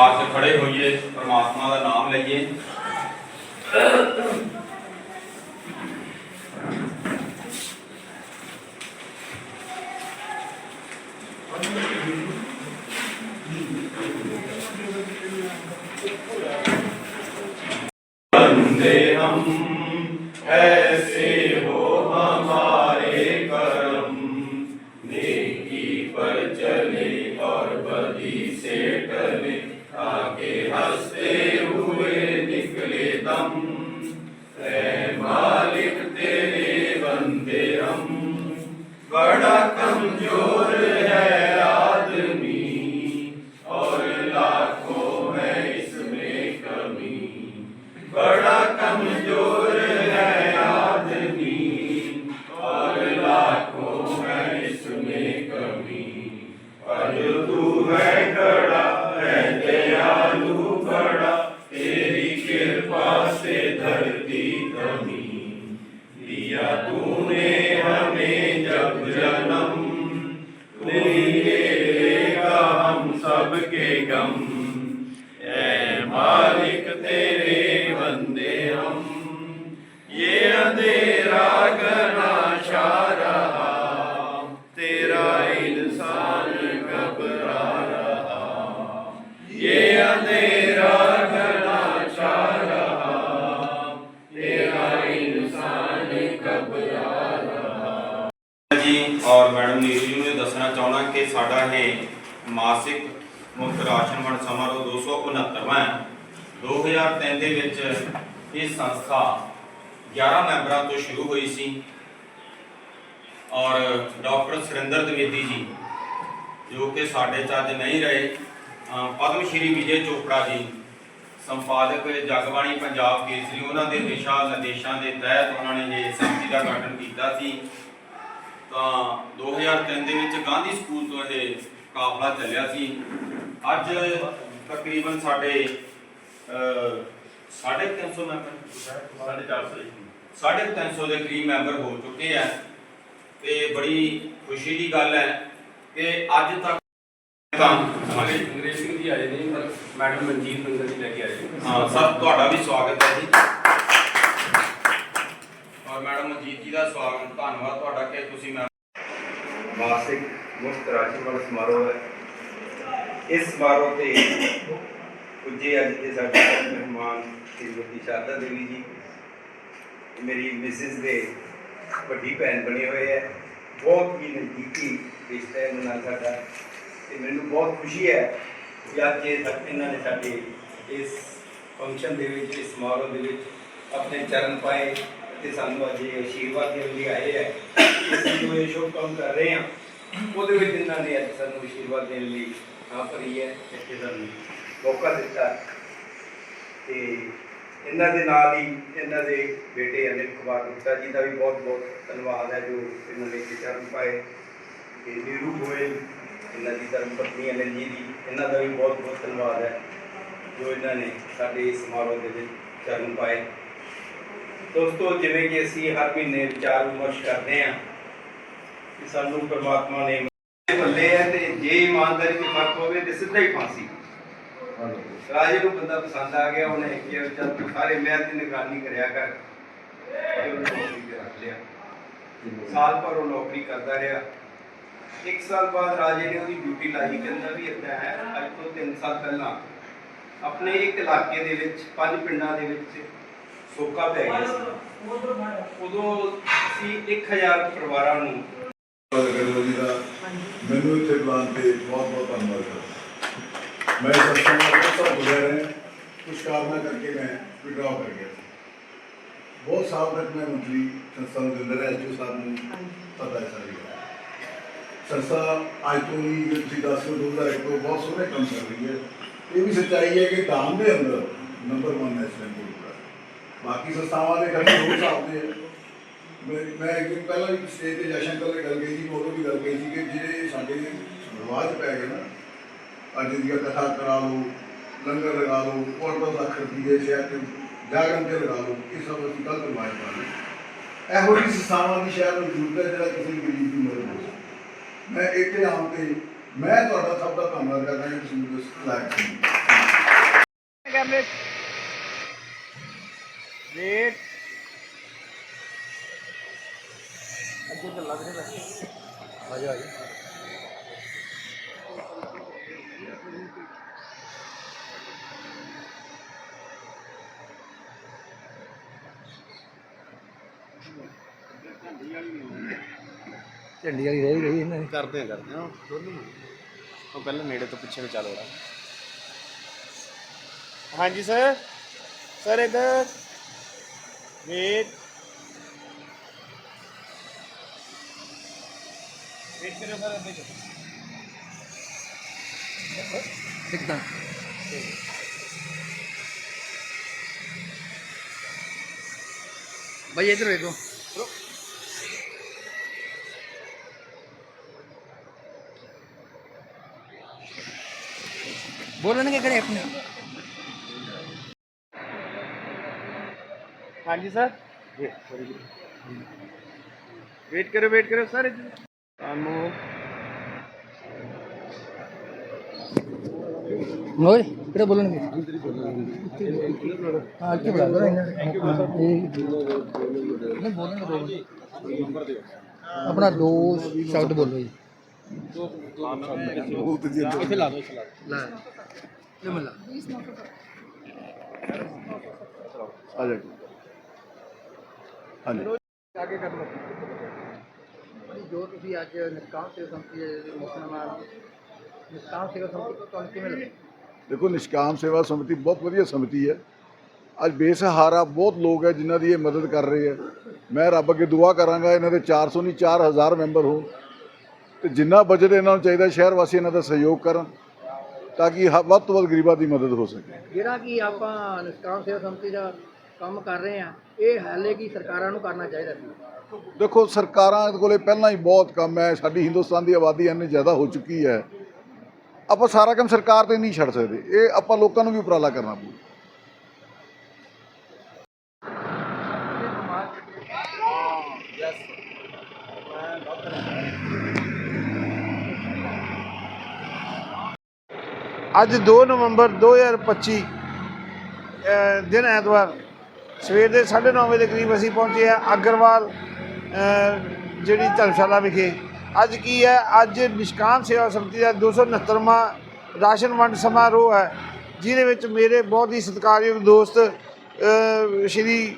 ਆਪ ਖੜੇ ਹੋਈਏ ਪਰਮਾਤਮਾ ਦਾ ਨਾਮ ਲਈਏ। ਬੜਾ ਕਮਜ਼ੋਰ ਹੈ ਆਦਮੀ ਔਰ ਲਾਖੋਂ ਹੈ ਇਸ ਮੇ ਕਮੀ। ਪਰ ਤੂੰ ਹੈ ਖੜਾ ਹੈ ਦਇਆਲੂ ਖੜਾ ਤੇਰੀ ਕਿਰਪਾ ਸੇ ਧਰਤੀ ਕਮੀ। ਦਿਆ ਤੂਨੇ ਮੈਡਮ ਨੀਰੂ ਜੀ ਨੂੰ ਇਹ ਦੱਸਣਾ ਚਾਹਣਾ ਕਿ ਸਾਡਾ ਇਹ ਮਾਸਿਕ ਮੁਫਤ ਰਾਸ਼ਨ ਵੰਡ ਸਮਾਰੋਹ 269ਵਾਂ ਹੈ। 2003 ਦੇ ਵਿੱਚ ਇਹ ਸੰਸਥਾ 11 ਮੈਂਬਰਾਂ ਤੋਂ ਸ਼ੁਰੂ ਹੋਈ ਸੀ ਔਰ ਡਾਕਟਰ ਸੁਰਿੰਦਰ ਦਵੇਦੀ ਜੀ, ਜੋ ਕਿ ਸਾਡੇ ਚ ਅੱਜ ਨਹੀਂ ਰਹੇ ਪਦਮ ਸ਼੍ਰੀ ਵਿਜੇ ਚੋਪੜਾ ਜੀ, ਸੰਪਾਦਕ ਜਗਬਾਣੀ ਪੰਜਾਬ ਕੇਸਰੀ, ਉਹਨਾਂ ਦੇ ਦਿਸ਼ਾ ਨਿਰਦੇਸ਼ਾਂ ਦੇ ਤਹਿਤ ਉਹਨਾਂ ਨੇ ਇਹ ਸੰਸਥਾ ਦਾ ਗਠਨ ਕੀਤਾ ਸੀ। ਤਾਂ 2003 ਦੇ ਵਿੱਚ ਗਾਂਧੀ ਸਕੂਲ ਤੋਂ ਇਹ ਕਾਫਲਾ ਚੱਲਿਆ ਸੀ। ਅੱਜ ਤਕਰੀਬਨ ਸਾਡੇ ਅਹ, ਸਾਢੇ ਕੁ ਤਿੰਨ ਸੌ ਮੈਂਬਰ। ਸਾਢੇ ਚਾਰ ਸੌ ਸਾਢੇ ਕੁ ਤਿੰਨ ਸੌ ਦੇ ਕਰੀਬ ਮੈਂਬਰ ਹੋ ਚੁੱਕੇ ਆ। ਤੇ ਬੜੀ ਖੁਸ਼ੀ ਦੀ ਗੱਲ ਹੈ ਕਿ ਅੱਜ ਤੱਕ ਤਾਂ ਹਮਾਰੇ ਅੰਗਰੇਜ਼ ਸਿੰਘ ਜੀ ਆਏ ਨੇ ਪਰ ਮੈਡਮ ਮਨਜੀਤ ਮੰਗਲ ਜੀ ਲੈ ਕੇ ਆਏ ਹਾਂ ਸਰ ਤੁਹਾਡਾ ਵੀ ਸਵਾਗਤ ਹੈ ਜੀ। ਮੈਡਮ ਅਜੀਤ ਜੀ ਦਾ ਸਵਾਗਤ, ਧੰਨਵਾਦ ਤੁਹਾਡਾ ਕਿ ਤੁਸੀਂ ਮਾਸਿਕ ਮੁਫਤ ਰਾਸ਼ੀ ਵੰਡ ਸਮਾਰੋਹ ਹੈ। ਇਸ ਸਮਾਰੋਹ ਤੇ ਪੁੱਜੇ ਅੱਜ ਦੇ ਸਾਡੇ ਮਹਿਮਾਨ ਸ਼੍ਰੀਮਤੀ ਸ਼ਾਰਦਾ ਦੇਵੀ ਜੀ। ਮੇਰੀ ਮਿਸਿਸ ਦੇ ਵੱਡੀ ਭੈਣ ਬਣੇ ਹੋਏ ਹੈ। ਬਹੁਤ ਹੀ ਨਜ਼ਦੀਕੀ ਰਿਸ਼ਤਾ ਹੈ ਨਾਲ ਸਾਡਾ। ਤੇ ਮੈਨੂੰ ਬਹੁਤ ਖੁਸ਼ੀ ਹੈ ਕਿ ਅੱਜ ਇਹ ਤੱਕ ਇਹਨਾਂ ਨੇ ਸਾਡੇ ਇਸ ਫੰਕਸ਼ਨ ਦੇ ਵਿੱਚ, ਇਸ ਸਮਾਰੋਹ ਦੇ ਵਿੱਚ ਆਪਣੇ ਚਰਨ ਪਾਏ। ਤੇ ਸਾਨੂੰ ਅੱਜ ਇਹ ਆਸ਼ੀਰਵਾਦ ਦੇਣ ਲਈ ਆਏ ਹੈ ਅਸੀਂ ਜੋ ਇਹ ਸ਼ੁਭ ਕੰਮ ਕਰ ਰਹੇ ਹਾਂ, ਉਹਦੇ ਵਿੱਚ ਇਹਨਾਂ ਨੇ ਅੱਜ ਸਾਨੂੰ ਆਸ਼ੀਰਵਾਦ ਦੇਣ ਲਈ ਆ ਹੈ, ਇੱਥੇ ਸਾਨੂੰ ਮੌਕਾ ਦਿੱਤਾ। ਤੇ ਇਹਨਾਂ ਦੇ ਨਾਲ ਹੀ ਇਹਨਾਂ ਦੇ ਬੇਟੇ ਅਨਿਲ ਕੁਮਾਰ ਗੁਪਤਾ ਜੀ ਦਾ ਵੀ ਬਹੁਤ ਬਹੁਤ ਧੰਨਵਾਦ ਹੈ, ਜੋ ਇਹਨਾਂ ਨੇ ਇੱਥੇ ਚਰਨ ਪਾਏ। ਤੇ ਨੀਰੂ ਗੋਇਲ, ਇਹਨਾਂ ਦੀ ਧਰਮ ਪਤਨੀ ਅਨਿਲ ਜੀ ਦੀ, ਇਹਨਾਂ ਦਾ ਵੀ ਬਹੁਤ ਬਹੁਤ ਧੰਨਵਾਦ ਹੈ, ਜੋ ਇਹਨਾਂ ਨੇ ਸਾਡੇ ਇਸ ਸਮਾਰੋਹ ਦੇ ਵਿੱਚ ਚਰਨ ਪਾਏ। ਦੋਸਤੋ, ਜਿਵੇਂ ਕਿ ਅਸੀਂ ਹਰ ਮਹੀਨੇ ਵਿਚਾਰ ਵਿਮਰਸ਼ ਕਰਦੇ ਹਾਂ ਕਿ ਸਾਨੂੰ ਪ੍ਰਮਾਤਮਾ ਨੇ ਬੱਲੇ ਹੈ ਤੇ ਜੇ ਇਮਾਨਦਾਰੀ ਦੀ ਫ਼ਰਕ ਹੋਵੇ ਤੇ ਸਿੱਧਾ ਹੀ ਫਾਂਸੀ। ਰਾਜੇ ਨੂੰ ਬੰਦਾ ਪਸੰਦ ਆ ਗਿਆ, ਉਹਨੇ ਕਿਹਾ, ਚੱਲ ਤੂੰ ਸਾਰੇ ਮਹਿਲ ਦੀ ਨਿਗਰਾਨੀ ਕਰਿਆ ਕਰ। ਤੇ ਉਹਨੂੰ ਨੌਕਰੀ ਤੇ ਰੱਖ ਲਿਆ। ਸਾਲ ਭਰ ਉਹ ਨੌਕਰੀ ਕਰਦਾ ਰਿਹਾ। ਇੱਕ ਸਾਲ ਬਾਅਦ ਰਾਜੇ ਨੇ ਉਹਦੀ ਡਿਊਟੀ ਲਾਈ। ਕਹਿੰਦਾ ਵੀ ਇਦਾਂ ਹੈ, ਅੱਜ ਤੋਂ 3 ਸਾਲ ਪਹਿਲਾਂ ਆਪਣੇ ਇੱਕ ਇਲਾਕੇ ਦੇ ਵਿੱਚ, ਪੰਜ ਪਿੰਡਾਂ ਦੇ ਵਿੱਚ ਸੋਕਾ ਪੈ ਗਿਆ ਸੀ। ਉਦੋਂ ਅਸੀਂ 1000 ਪਰਿਵਾਰਾਂ ਨੂੰ ਗੜਵੀ ਦਾ ਮੈਨੂੰ ਇੱਥੇ ਬੁਲਾਉਣ ਤੇ ਬਹੁਤ ਬਹੁਤ ਧੰਨਵਾਦ ਕਰਦਾ ਮੈਂ ਸੱਚਾਂ ਬਹੁਤ ਸਭ ਬੁਝਿਆ ਰਿਹਾ ਕੁਝ ਕਾਰਨਾਂ ਕਰਕੇ ਮੈਂ ਵਿਡਰਾਅ ਕਰ ਗਿਆ ਸੀ। ਬਹੁਤ ਸਾਲ ਤੱਕ ਮੈਂ ਮੰਤਰੀ ਸੰਸਥਾ ਦੇ ਅੰਦਰ ਐਸ ਜੋ ਸਾਹਿਬ ਨੂੰ ਪਤਾ ਹੈ ਸਾਰੀ ਗੱਲ। ਸੰਸਥਾ ਅੱਜ ਤੋਂ ਹੀ ਜੇ ਤੁਸੀਂ ਦੱਸ 2001 ਤੋਂ ਬਹੁਤ ਸੋਹਣੇ ਕੰਮ ਕਰ ਰਹੀ ਹੈ। ਇਹ ਵੀ ਸੱਚਾਈ ਹੈ ਕਿ ਧਾਮ ਦੇ ਅੰਦਰ ਨੰਬਰ 1 ਨੈਸ਼ਨਲ ਗੁਰਦੁਆਰਾ ਬਾਕੀ ਸੰਸਥਾਵਾਂ ਦੇ ਕੰਮ ਹੋਰ ਚੱਲਦੇ ਆ। ਮੈਂ ਮੈਂ ਇੱਕ ਦਿਨ ਪਹਿਲਾਂ ਵੀ ਸਟੇਜ ਤੇ ਜਸ਼ਨ ਨਾਲ ਗੱਲ ਕਹੀ ਸੀ ਉਦੋਂ ਵੀ ਗੱਲ ਕਹੀ ਸੀ ਕਿ ਜਿਹੜੇ ਸਾਡੇ ਰਿਵਾਜ ਪੈ ਗਏ ਨਾ, ਅੱਜ ਦੀਆਂ ਕਥਾ ਕਰਾ ਲਓ, ਲੰਗਰ ਲਗਾ ਲਓ ਔਰਤਾਂ ਦਾ ਖਰਚੀਏ ਸ਼ਹਿਰ ਤੇ ਜਾਗਰਣ ਤੇ ਲਗਾ ਲਓ, ਇਹ ਸਭ ਅਸੀਂ ਗਲਤ ਰਿਵਾਜ ਪਾ ਲਏ। ਇਹੋ ਜਿਹੀ ਸੰਸਥਾਵਾਂ ਦੀ ਸ਼ਹਿਰ ਨੂੰ ਜ਼ਰੂਰਤ ਜਿਹੜਾ ਕਿਸੇ ਗਰੀਬ ਦੀ ਮਦਦ ਹੋ ਸਕੇ। ਮੈਂ ਇੱਥੇ ਆਉਣ ਤੇ ਮੈਂ ਤੁਹਾਡਾ ਸਭ ਦਾ ਧੰਨਵਾਦ ਕਰਦਾ ਹਾਂ ਤੁਸੀਂ ਮੈਨੂੰ ਇਸ ਲਾਇਕ ਸਮਝੇ ਕੈਮਰੇ ਵੇਟ ਅੱਗੇ ਚੱਲ ਲੱਗ ਰਿਹਾ ਆਜੋ ਆਜੋ ਝੰਡੀ ਵਾਲੀ ਰਹਿ ਗਈ ਇਹਨਾਂ ਦੀ ਕਰਦੇ ਆ ਕਰਦੇ ਆ ਉਹ ਪਹਿਲਾਂ ਨੇੜੇ ਤੋਂ ਪਿੱਛੇ ਨੂੰ ਚੱਲ ਵੜਾ ਹਾਂਜੀ ਸਰ ਸਰ ਇਧਰ ਵੇਟ ਵੇਟ ਕਰੋ ਸਰ ਅੱਗੇ ਦਿਖਦਾ। ਭਾਈ ਇਧਰ ਵੇਖੋ ਬੋਲਣਗੇ ਕਿਹੜੇ ਆਪਣੇ। ਹਾਂਜੀ ਸਰ ਵੇਟ ਕਰੋ ਵੇਟ ਕਰੋ ਸਰ ਤੁਹਾਨੂੰ ਨੋਏ ਕਿਹੜਾ ਬੋਲਣਗੇ ਹਾਂ ਕੀ ਬੋਲਣਾ ਥੈਂਕ ਯੂ ਸਰ ਨਹੀਂ ਬੋਲਣਗੇ ਦੋ ਨੰਬਰ ਦਿਓ ਆਪਣਾ ਦੋ ਸ਼ਬਦ ਬੋਲੋ ਜੀ ਇੱਥੇ ਲਾ ਦੋ ਇੱਥੇ ਲਾ ਦਿਓ। ਲੈ ਇਹ ਮੱਲਾ ਆ ਜਾ ਹਾਂਜੀ। ਅੱਗੇ ਕਰ ਲਓ। ਜੋ ਤੁਸੀਂ ਅੱਜ ਨਿਸ਼ਕਾਮ ਸੇਵਾ ਸੰਮਤੀ ਦੇ ਮੁਸਲਮਾਨ ਨਿਸ਼ਕਾਮ ਸੇਵਾ ਸੰਮਤੀ ਤੋਂ ਤੁਹਾਨੂੰ ਕਿਵੇਂ ਲੱਗਿਆ ਦੇਖੋ ਨਿਸ਼ਕਾਮ ਸੇਵਾ ਸਮਿਤੀ ਬਹੁਤ ਵਧੀਆ ਸਮਿਤੀ ਹੈ। ਅੱਜ ਬੇਸਹਾਰਾ ਬਹੁਤ ਲੋਕ ਹੈ ਜਿਨ੍ਹਾਂ ਦੀ ਇਹ ਮਦਦ ਕਰ ਰਹੇ ਹੈ। ਮੈਂ ਰੱਬ ਅੱਗੇ ਦੁਆ ਕਰਾਂਗਾ ਇਹਨਾਂ ਦੇ 400 ਨਹੀਂ 4000 ਮੈਂਬਰ ਹੋਣ। ਤੇ ਜਿੰਨਾ ਬਜਟ ਇਹਨਾਂ ਨੂੰ ਚਾਹੀਦਾ ਸ਼ਹਿਰ ਵਾਸੀ ਇਹਨਾਂ ਦਾ ਸਹਿਯੋਗ ਕਰਨ ਤਾਂ ਕਿ ਵੱਧ ਤੋਂ ਵੱਧ ਗਰੀਬਾਂ ਦੀ ਮਦਦ ਹੋ ਸਕੇ। ਜਿਹੜਾ ਕਿ ਆਪਾਂ ਨਿਸ਼ਕਾਮ ਸੇਵਾ ਸੰਮਤੀ ਦਾ ਕੰਮ ਕਰ ਰਹੇ ਆ ਇਹ ਹਾਲੇ ਕੀ ਸਰਕਾਰਾਂ ਨੂੰ ਕਰਨਾ ਚਾਹੀਦਾ ਸੀ। ਦੇਖੋ ਸਰਕਾਰਾਂ ਕੋਲੇ ਪਹਿਲਾਂ ਹੀ ਬਹੁਤ ਕੰਮ ਹੈ। ਸਾਡੀ ਹਿੰਦੁਸਤਾਨ ਦੀ ਆਬਾਦੀ ਇੰਨੀ ਜ਼ਿਆਦਾ ਹੋ ਚੁੱਕੀ ਹੈ। ਆਪਾਂ ਸਾਰਾ ਕੰਮ ਸਰਕਾਰ ਤੇ ਨਹੀਂ ਛੱਡ ਸਕਦੇ। ਇਹ ਆਪਾਂ ਲੋਕਾਂ ਨੂੰ ਵੀ ਉਪਰਾਲਾ ਕਰਨਾ ਪਊ। ਅੱਜ 2 ਨਵੰਬਰ 2025 ਅਹ ਦਿਨ ਐਤਵਾਰ ਸਵੇਰ ਦੇ 9:30 ਵਜੇ ਦੇ ਕਰੀਬ ਅਸੀਂ ਪਹੁੰਚੇ ਆ ਅਗਰਵਾਲ ਜਿਹੜੀ ਧਰਮਸ਼ਾਲਾ ਵਿਖੇ। ਅੱਜ ਕੀ ਹੈ? ਅੱਜ ਨਿਸ਼ਕਾਮ ਸੇਵਾ ਸਮਿਤੀ ਦਾ 269ਵਾਂ ਰਾਸ਼ਨ ਵੰਡ ਸਮਾਰੋਹ ਹੈ, ਜਿਹਦੇ ਵਿੱਚ ਮੇਰੇ ਬਹੁਤ ਹੀ ਸਤਿਕਾਰਯੋਗ ਦੋਸਤ ਸ਼੍ਰੀ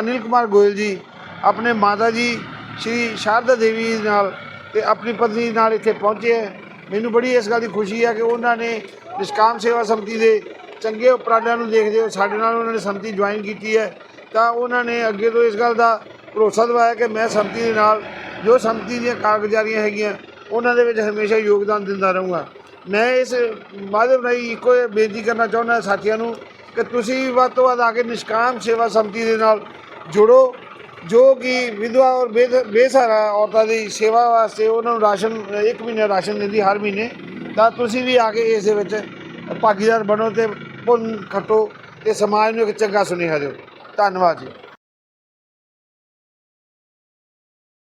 ਅਨਿਲ ਕੁਮਾਰ ਗੋਇਲ ਜੀ, ਆਪਣੇ ਮਾਤਾ ਜੀ, ਸ਼੍ਰੀ ਸ਼ਾਰਦਾ ਦੇਵੀ ਨਾਲ ਤੇ ਆਪਣੀ ਪਤਨੀ ਨਾਲ ਇੱਥੇ ਪਹੁੰਚੇ ਹੈ। ਮੈਨੂੰ ਬੜੀ ਇਸ ਗੱਲ ਦੀ ਖੁਸ਼ੀ ਹੈ ਕਿ ਉਹਨਾਂ ਨੇ ਨਿਸ਼ਕਾਮ ਸੇਵਾ ਸਮਿਤੀ ਦੇ ਚੰਗੇ ਉਪਰਾਲਿਆਂ ਨੂੰ ਦੇਖਦੇ ਹੋਏ ਸਾਡੇ ਨਾਲ ਉਹਨਾਂ ਨੇ ਸਮਿਤੀ ਜੁਆਇਨ ਕੀਤੀ ਹੈ, ਤਾਂ ਉਹਨਾਂ ਨੇ ਅੱਗੇ ਤੋਂ ਇਸ ਗੱਲ ਦਾ ਭਰੋਸਾ ਦਿਵਾਇਆ ਕਿ ਮੈਂ ਸੰਮਤੀ ਦੇ ਨਾਲ ਜੋ ਸੰਮਤੀ ਦੀਆਂ ਕਾਰਗੁਜ਼ਾਰੀਆਂ ਹੈਗੀਆਂ, ਉਹਨਾਂ ਦੇ ਵਿੱਚ ਹਮੇਸ਼ਾ ਯੋਗਦਾਨ ਦਿੰਦਾ ਰਹੂੰਗਾ। ਮੈਂ ਇਸ ਮਾਧਿਅਮ ਰਾਹੀਂ ਇੱਕੋ ਇਹ ਬੇਨਤੀ ਕਰਨਾ ਚਾਹੁੰਦਾ ਸਾਥੀਆਂ ਨੂੰ ਕਿ ਤੁਸੀਂ ਵੱਧ ਤੋਂ ਵੱਧ ਆ ਕੇ ਨਿਸ਼ਕਾਮ ਸੇਵਾ ਸੰਮਤੀ ਦੇ ਨਾਲ ਜੁੜੋ, ਜੋ ਕਿ ਵਿਧਵਾ ਔਰ ਬੇਦ- ਬੇਸਹਾਰਾ ਔਰਤਾਂ ਦੀ ਸੇਵਾ ਵਾਸਤੇ ਉਹਨਾਂ ਨੂੰ ਰਾਸ਼ਨ, ਇੱਕ ਮਹੀਨੇ ਰਾਸ਼ਨ ਦਿੰਦੀ ਹਰ ਮਹੀਨੇ, ਤਾਂ ਤੁਸੀਂ ਵੀ ਆ ਕੇ ਇਸ ਦੇ ਵਿੱਚ ਭਾਗੀਦਾਰ ਬਣੋ ਤੇ ਪੁੰਨ ਖੱਟੋ ਤੇ ਸਮਾਜ ਨੂੰ ਇੱਕ ਚੰਗਾ ਸੁਨੇਹਾ ਦਿਓ। ਧੰਨਵਾਦ ਜੀ।